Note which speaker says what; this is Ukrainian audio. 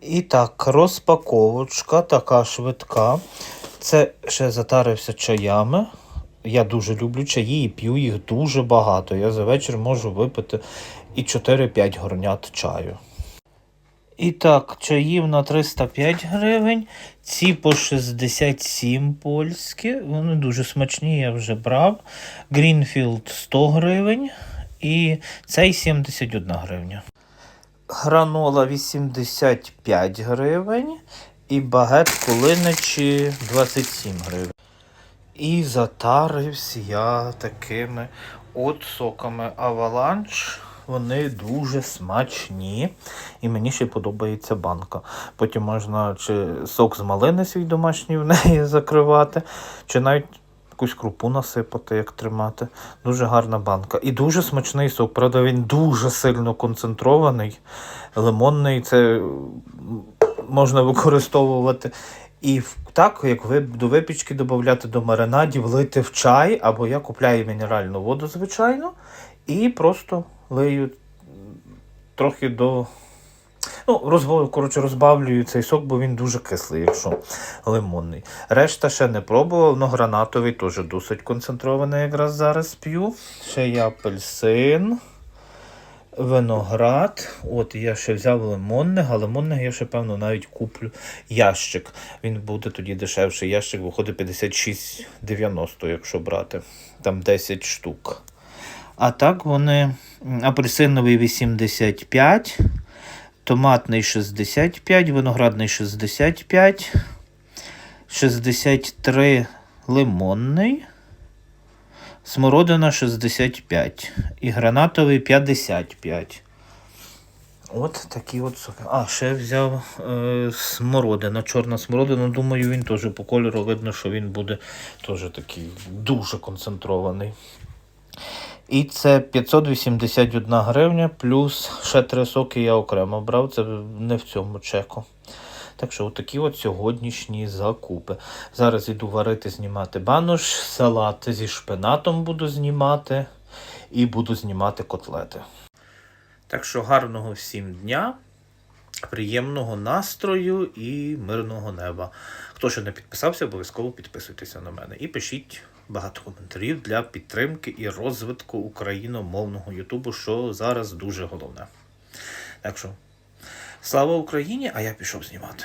Speaker 1: І так, розпаковочка така швидка. Це ще затарився чаями. Я дуже люблю чаї і п'ю їх дуже багато. Я за вечір можу випити і 4-5 горнят чаю. І так, чаїв на 305 гривень, ці по 67 польські, вони дуже смачні, я вже брав. Грінфілд 100 гривень і цей 71 гривня. Гранола 85 гривень і багет кулиничі 27 гривень. І затарився я такими от соками Аваланч. Вони дуже смачні. І мені ще подобається банка. Потім можна чи сок з малини свій домашній в неї закривати, чи навіть якусь крупу насипати, як тримати. Дуже гарна банка. І дуже смачний сок. Правда, він дуже сильно концентрований. Лимонний це можна використовувати. І так, як ви до випічки додати до маринадів, лити в чай, або я купляю мінеральну воду, звичайно, і просто лию трохи до. Ну, розбав, коротше, розбавлюю цей сок, бо він дуже кислий, якщо лимонний. Решта ще не пробував, але гранатовий теж досить концентрований, якраз зараз п'ю. Ще є апельсин, виноград. От я ще взяв лимонних, а лимонних я ще, певно, навіть куплю ящик. Він буде тоді дешевший. Ящик виходить 56,90, якщо брати. Там 10 штук. А так вони апельсиновий 85, томатний 65, виноградний 65, 63 лимонний, смородина 65 і гранатовий 55. От такі от соки. А, ще взяв е, смородина, чорна смородина. Думаю, він теж по кольору видно, що він буде теж такий дуже концентрований. І це 581 гривня, плюс ще три соки я окремо брав, це не в цьому чеку. Так що, отакі от сьогоднішні закупи. Зараз іду варити, знімати банош, салат зі шпинатом буду знімати і буду знімати котлети. Так що гарного всім дня, приємного настрою і мирного неба. Хто ще не підписався, обов'язково підписуйтеся на мене і пишіть багато коментарів для підтримки і розвитку україномовного Ютубу, що зараз дуже головне. Так що, слава Україні! А я пішов знімати.